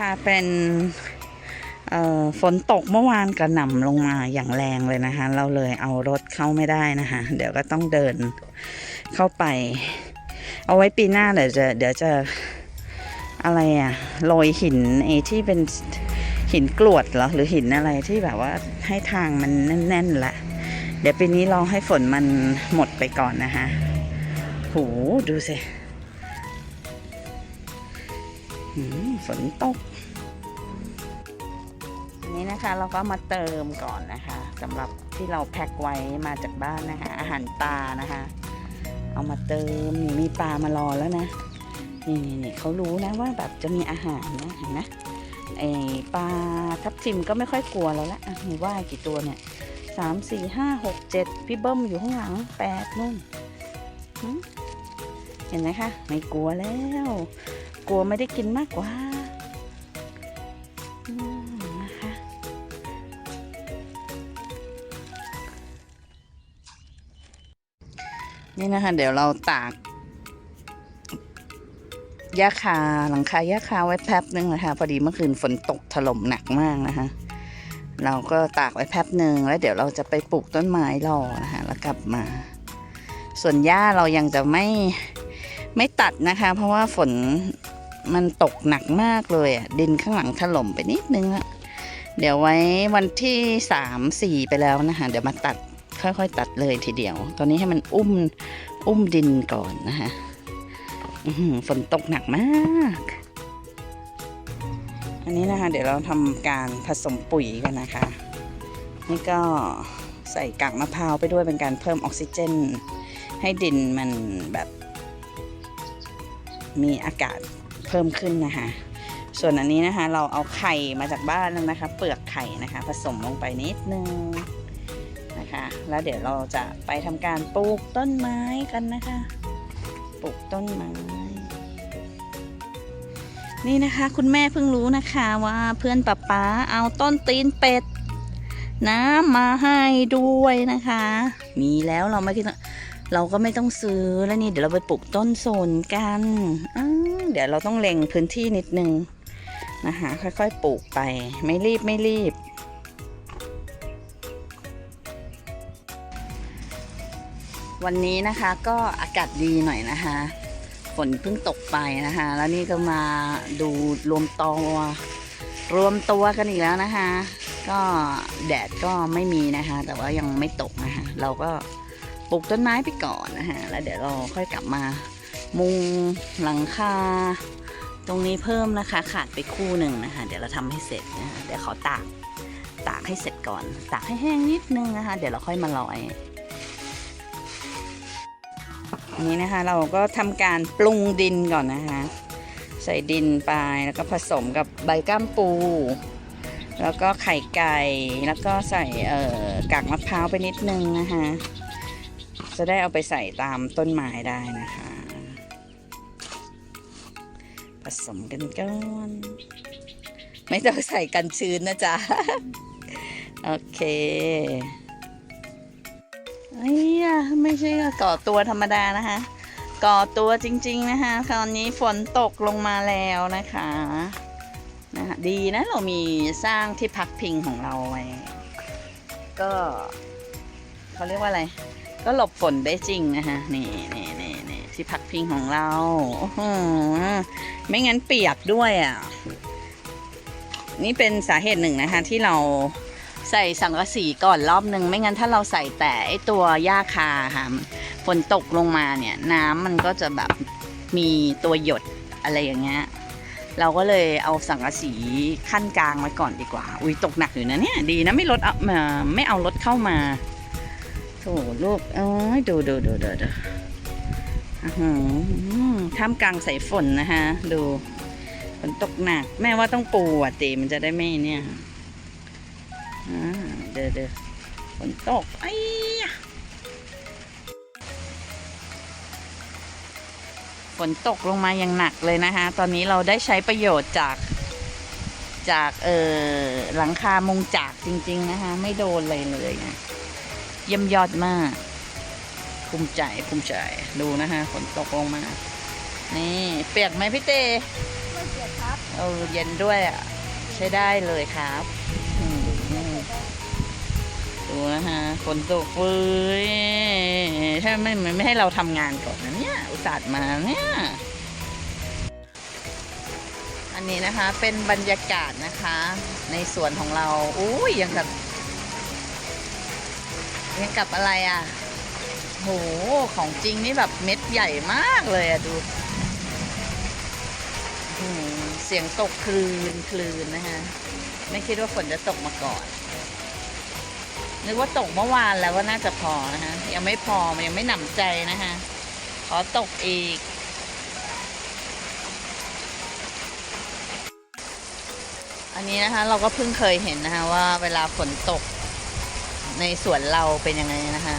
ค่ะเป็นฝนตกเมื่อวานกระหน่ำลงมาอย่างแรงเลยนะคะ เราเลยเอารถเข้าไม่ได้นะคะ เดี๋ยวก็ต้องเดินเข้าไป เอาไว้ปีหน้าเดี๋ยวจะเดี๋ยวจะอะไรอะโรยหินไอ้ที่เป็นหินกรวดเหรอหรือหินอะไรที่แบบว่าให้ทางมันแน่นๆละเดี๋ยวปีนี้รอให้ฝนมันหมดไปก่อนนะคะโหดูสิฝนตก นี้นะคะเราก็มาเติมก่อนนะคะสำหรับที่เราแพ็คไว้มาจากบ้านนะคะ อาหารปลานะคะ เอามาเติมนี่มีปลามารอแล้วนะนี่นี่นี่เขารู้นะว่าแบบจะมีอาหารนะเห็นไหมไอปลาทับทิมก็ไม่ค่อยกลัวเราละอะมีว่ายกี่ตัวเนี่ยสามสี่ห้าหกเจ็ดพี่เบิ้มอยู่ข้างหลังแปดนู่นเห็นไหมคะ ไม่กลัวแล้ว กลัวไม่ได้กินมากกว่า นี่นะคะ เดี๋ยวเราตากหญ้าคาหลังคาหญ้าคาไว้แป๊บนึงนะคะ พอดีเมื่อคืนฝนตกถล่มหนักมากนะคะ เราก็ตากไว้แป๊บหนึ่งแล้วเดี๋ยวเราจะไปปลูกต้นไม้รอนะคะแล้วกลับมา ส่วนหญ้าเรายังจะไม่ไม่ตัดนะคะ เพราะว่าฝนมันตกหนักมากเลยอะดินข้างหลังถล่มไปนิดนึงละเดี๋ยวไว้วันที่สามสี่ไปแล้วนะคะ เดี๋ยวมาตัด ค่อย ๆ ตัดเลยทีเดียว ตอนนี้ให้มันอุ้มอุ้มดินก่อนนะคะฝนตกหนักมาก อันนี้นะคะ เดี๋ยวเราทำการผสมปุ๋ยกันนะคะ นี่ก็ใส่กากมะพร้าวไปด้วยเป็นการเพิ่มออกซิเจน ให้ดินมันแบบ มีอากาศเพิ่มขึ้นนะคะส่วนอันนี้นะคะ เราเอาไข่มาจากบ้านแล้วนะคะ เปลือกไข่นะคะ ผสมลงไปนิดนึง นะคะ แล้วเดี๋ยวเราจะไปทำการปลูกต้นไม้กันนะคะ ปลูกต้นไม้ นี่นะคะ คุณแม่เพิ่งรู้นะคะว่าเพื่อนป๊าป๊าเอาต้นตีนเป็ดนะมาให้ด้วยนะคะ มีแล้วเราไม่คิดเราก็ไม่ต้องซื้อแล้วนี่เดี๋ยวเราไปปลูกต้นโซนกันเดี๋ยวเราต้องเล็งพื้นที่นิดนึงนะคะค่อยๆปลูกไป ไม่รีบไม่รีบ วันนี้นะคะก็อากาศดีหน่อยนะคะ ฝนเพิ่งตกไปนะคะ แล้วนี่ก็มาดูรวมตัว รวมตัวกันอีกแล้วนะคะ ก็แดดก็ไม่มีนะคะ แต่ว่ายังไม่ตกนะคะ เราก็ปลูกต้นไม้ไปก่อนนะคะแล้วเดี๋ยวเราค่อยกลับมา มุงหลังคาตรงนี้เพิ่มนะคะ ขาดไปคู่หนึ่งนะคะ เดี๋ยวเราทำให้เสร็จนะคะเดี๋ยวขอตากตากให้เสร็จก่อน ตากให้แห้งนิดนึงนะคะ เดี๋ยวเราค่อยมาลอย อันนี้นะคะเราก็ทำการปรุงดินก่อนนะคะ ใส่ดินไปแล้วก็ผสมกับใบก้ามปู แล้วก็ไข่ไก่แล้วก็ใส่เอ่อกากมะพร้าวไปนิดนึงนะคะจะได้เอาไปใส่ตามต้นไม้ได้นะคะ ผสมกันก่อนไม่ต้องใส่กันชื้นนะจ๊ะ โอเค ไอ้ยไม่ใช่ก่อตัวธรรมดานะคะ ก่อตัวจริง ๆ นะคะ คราวนี้ฝนตกลงมาแล้วนะคะนะคะดีนะเรามีสร้างที่พักพิงของเราไว้ก็เขาเรียกว่าอะไร ก็หลบฝนได้จริงนะคะนี่นี่นี่นี่ที่พักพิงของเราโอ้โหไม่งั้นเปียกด้วยอะนี่เป็นสาเหตุหนึ่งนะคะที่เรา ใส่สังกะสีก่อนรอบหนึ่งไม่งั้นถ้าเราใส่แต่ไอตัวหญ้าคาค่ะฝนตกลงมาเนี่ย น้ำมันก็จะแบบมีตัวหยดอะไรอย่างเงี้ยเราก็เลยเอาสังกะสีขั้นกลางไว้ก่อนดีกว่า อุ้ยตกหนักอยู่นะเนี่ย ดีนะไม่รถเอาไม่เอารถเข้ามาโถลูกเอ้ยดูดูดูดูดูอื้อหือท่ามกลางสายฝนนะคะดูฝนตกหนัก แม่ว่าต้องปูอะตีมันจะได้ไม่เนี่ย เดี๋ยวเดี๋ยวฝนตกไอ้ยะฝนตกลงมาอย่างหนักเลยนะคะ ตอนนี้เราได้ใช้ประโยชน์จากจากเออหลังคามุงจากจริง ๆ นะคะ ไม่โดนเลยเลยนะเยี่ยมยอดมากภูมิใจภูมิใจดูนะคะฝนตกลงมา นี่เปียกไหมพี่เตไม่เสียครับโอเออเย็นด้วยอะ ใช้ได้เลยครับอืมอืม ดูนะฮะฝนตกเว้ยถ้าไม่ไม่ให้เราทำงานก่อนนะเนี่ย อุตส่าห์มาเนี่ย อันนี้นะคะเป็นบรรยากาศนะคะ ในสวนของเราอุ้ยยังกับยังกับอะไรอะโหของจริงนี่แบบเม็ดใหญ่มากเลยอะดูเสียงตกคลืนคลืนนะคะไม่คิดว่าฝนจะตกมาก่อน นึกว่าตกเมื่อวานแล้วว่าน่าจะพอนะคะยังไม่พอมันยังไม่หนำใจนะคะขอตกอีก อันนี้นะคะเราก็เพิ่งเคยเห็นนะคะว่าเวลาฝนตกในสวนเราเป็นยังไงนะคะ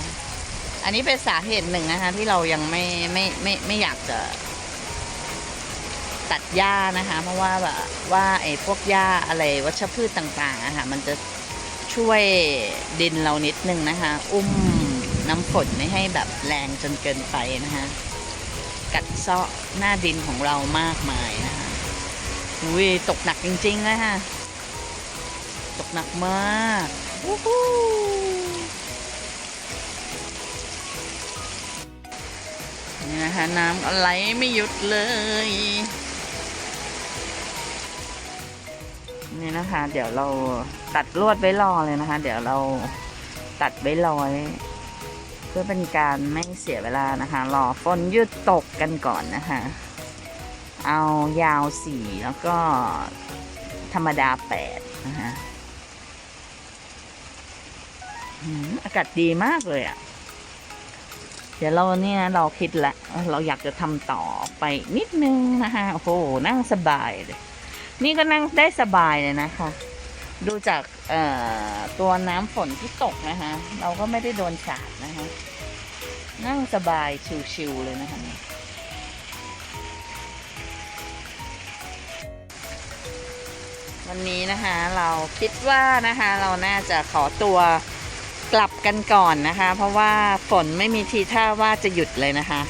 อันนี้เป็นสาเหตุหนึ่งนะคะ ที่เรายังไม่ไม่ไม่ไม่อยากจะตัดหญ้านะคะ เพราะว่าแบบว่าไอ้พวกหญ้าอะไรวัชพืชต่างๆอะค่ะมันจะ ช่วยดินเรานิดนึงนะคะ อุ้มน้ำฝนไม่ให้แบบแรงจนเกินไปนะคะ กัดเซาะหน้าดินของเรามากมายนะคะอุ้ยตกหนักจริงๆนะคะตกหนักมากวู้ฮู้นี่นะคะน้ำก็ไหลไม่หยุดเลย นี่นะคะ เดี๋ยวเรา ตัดลวดไว้รอเลยนะคะ เดี๋ยวเราตัดไว้ร้อยเพื่อเป็นการไม่เสียเวลานะคะ รอฝนหยุดตกกันก่อนนะคะ เอายาวสี่แล้วก็ธรรมดาแปดนะคะอากาศดีมากเลยอะ่ะ เดี๋ยวเราเนี่ยเราคิดละเราอยากจะทำต่อไปนิดนึงนะคะโอ้โหนั่งสบายเลย นี่ก็นั่งได้สบายเลยนะคะ ดูจากตัวน้ำฝนที่ตกนะคะ เราก็ไม่ได้โดนฉาดนะคะ นั่งสบายชิวๆเลยนะคะวันนี้นะคะเราคิดว่านะคะเราน่าจะขอตัวกลับกันก่อนนะคะ เพราะว่าฝนไม่มีทีท่าว่าจะหยุดเลยนะคะ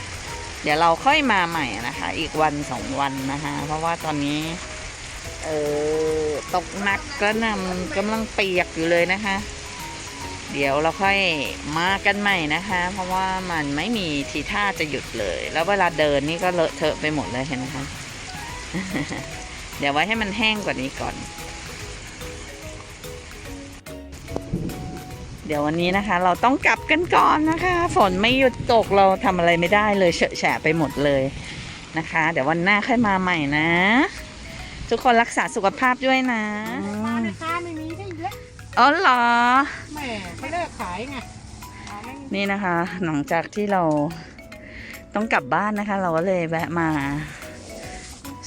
เดี๋ยวเราค่อยมาใหม่นะคะ อีกวันสองวันนะคะ เพราะว่าตอนนี้ เออตกหนักก็นำกำลังเปียกอยู่เลยนะคะ เดี๋ยวเราค่อยมากันใหม่นะคะ เพราะว่ามันไม่มีทีท่าจะหยุดเลย แล้วเวลาเดินนี่ก็เลอะเทอะไปหมดเลยเห็นไหมคะเดี๋ยวไว้ให้มันแห้งกว่านี้ก่อน เดี๋ยววันนี้นะคะ เราต้องกลับกันก่อนนะคะ ฝนไม่หยุดตกเราทำอะไรไม่ได้เลยเฉอะแฉะไปหมดเลยนะคะ เดี๋ยววันหน้าค่อยมาใหม่นะ ทุกคนรักษาสุขภาพด้วยนะมาในค้าไม่มีได้เยอะอ๋อเหรอแหม่ไม่เลิกขายไงเอาไม่มีนี่นะคะ หลังจากที่เราต้องกลับบ้านนะคะ เราก็เลยแวะมา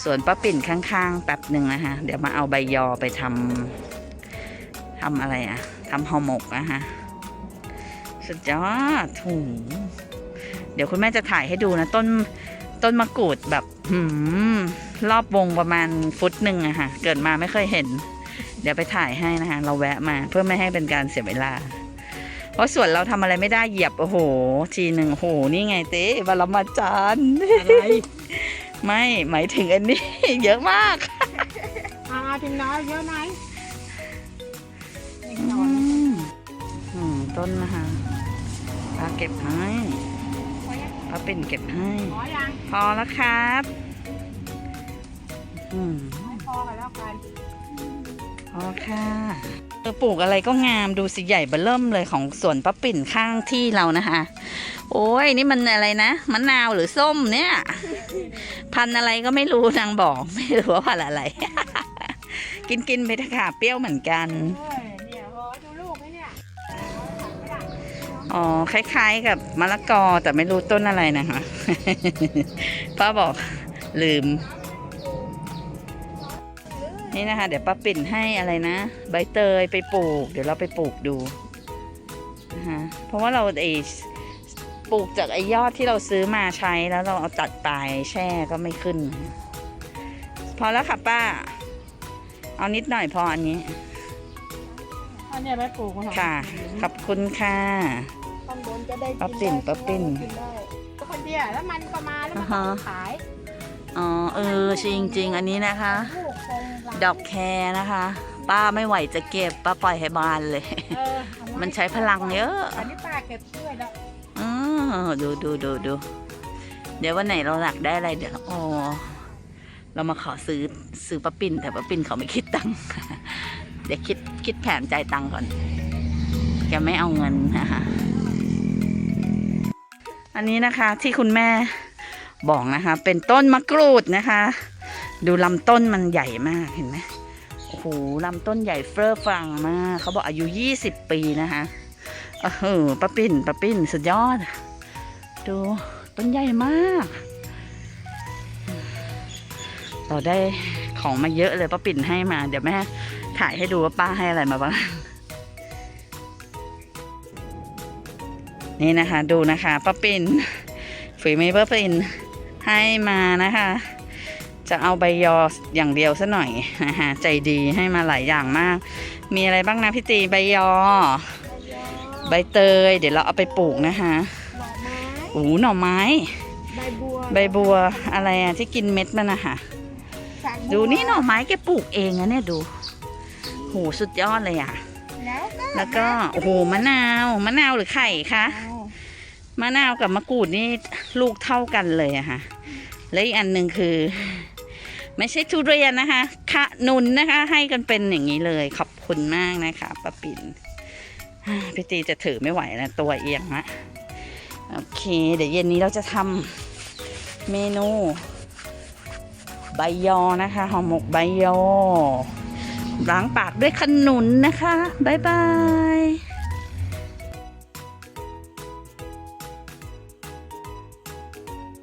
สวนป้าปิ่นข้างๆแป๊บหนึ่งนะคะ เดี๋ยวมาเอาใบยอไปทำทำอะไรอะทำห่อหมกนะคะสุดยอดถูเดี๋ยวคุณแม่จะถ่ายให้ดูนะ ต้นต้นมะกรูดแบบหืม รอบวงประมาณฟุตหนึ่งอะค่ะ เกิดมาไม่เคยเห็น เดี๋ยวไปถ่ายให้นะคะ เราแวะมาเพื่อไม่ให้เป็นการเสียเวลา เพราะส่วนเราทำอะไรไม่ได้เหยียบ โอ้โห ทีหนึ่งโอ้โห นี่ไงเต้บาลมาจานทร์อะไรไม่หมายถึงอันนี้ เยอะมากเอาเอาถึงน้อยเยอะไหมนี่อืนอนมอืมต้นนะคะป้าเก็บให้ป้าเป็นเก็บให้ขอยังพอแล้วครับ อืมไม่พอกันแล้วกันพอค่ะเออปลูกอะไรก็งามดูสิใหญ่เบ้อเริ่มเลยของสวนป้าปิ่นข้างที่เรานะคะ โอ้ยนี่มันอะไรนะมะนาวหรือส้มเนี่ย พันธุ์อะไรก็ไม่รู้นางบอกไม่รู้ว่าพันธุ์อะไร กินกินไปเถอะค่ะเปรี้ยวเหมือนกันเฮ้ยเนี่ยโอ้ดูลูกไหมเนี่ยอ๋อคล้าย ๆ กับมะละกอแต่ไม่รู้ต้นอะไรนะคะ ป้าบอกลืม นี่นะคะ เดี๋ยวป้าปิ่นให้อะไรนะ ใบเตยไปปลูก เดี๋ยวเราไปปลูกดูนะคะเพราะว่าเราไอปลูกจากไอยอดที่เราซื้อมาใช้แล้วเราเอาตัดปลายแช่ก็ไม่ขึ้น พอแล้วค่ะป้า เอานิดหน่อยพออันนี้อันเนี้ยไปปลูกมาค่ะขอบคุณค่ะข้างบนจะได้ป้าปิ่นป้าปิ่นกิได้คนเดียวแล้วมันก็มาแล้วมันอ่าก็ฮะขายอ๋อเออจริงจริงๆอันนี้นะคะลูกส่ง ดอกแครนะคะ ป้าไม่ไหวจะเก็บ ป้าปล่อยให้บานเลย เออเอาามันใช้พลังเยอะอันนี้ป้าเก็บช่วยแล้วอือดูดูดูดูเดี๋ยววันไหนเราหลักได้อะไรเดี๋ยวอ๋อเรามาขอซื้อซื้อป้าปิ่นแต่ป้าปิ่นเขาไม่คิดตังค์ เดี๋ยวคิดคิดแผนจ่ายตังค์ก่อนแกไม่เอาเงินนะคะอันนี้นะคะที่คุณแม่บอกนะคะ เป็นต้นมะกรูดนะคะ ดูลำต้นมันใหญ่มากเห็นไหมโอ้โหลำต้นใหญ่เฟ้อฟังมากเขาบอกอายุ 20 ปีนะคะเออป้าปิ้นป้าปิ้นสุดยอด ดูต้นใหญ่มาก เราได้ของมาเยอะเลยป้าปิ่นให้มา เดี๋ยวแม่ถ่ายให้ดูว่าป้าให้อะไรมาบ้างนี่นะคะ ดูนะคะป้าปิ่นฝีมือป้าปิ่นให้มานะคะ จะเอาใบยออย่างเดียวซะหน่อยนะคะใจดีให้มาหลายอย่างมาก มีอะไรบ้างนะพี่ตีใบยอ ใบเตย เดี๋ยวเราเอาไปปลูกนะคะดอกไม้โอ้โหหน่อไม้ ใบบัว ใบบัวอะไรอะที่กินเม็ดมันนะคะสากบัวดูนี่หน่อไม้แกปลูกเองอะเนี่ยดูโหสุดยอดเลยอะแล้วก็แล้วก็โอ้โหมะนาวมะนาวหรือไข่คะเอามะนาวกับมะกรูดนี่ลูกเท่ากันเลยอะค่ะ และอีกอันหนึ่งคือ ไม่ใช่ทุเรียนนะคะขนุนนะคะ ให้กันเป็นอย่างนี้เลยขอบคุณมากนะคะป้าปิ่นพี่ตีจะถือไม่ไหวแล้วตัวเอียงละโอเค เดี๋ยวเย็นนี้เราจะทำเมนูใบยอนะคะห่อหมกใบยอล้างปากด้วยขนุนนะคะ บ๊ายบาย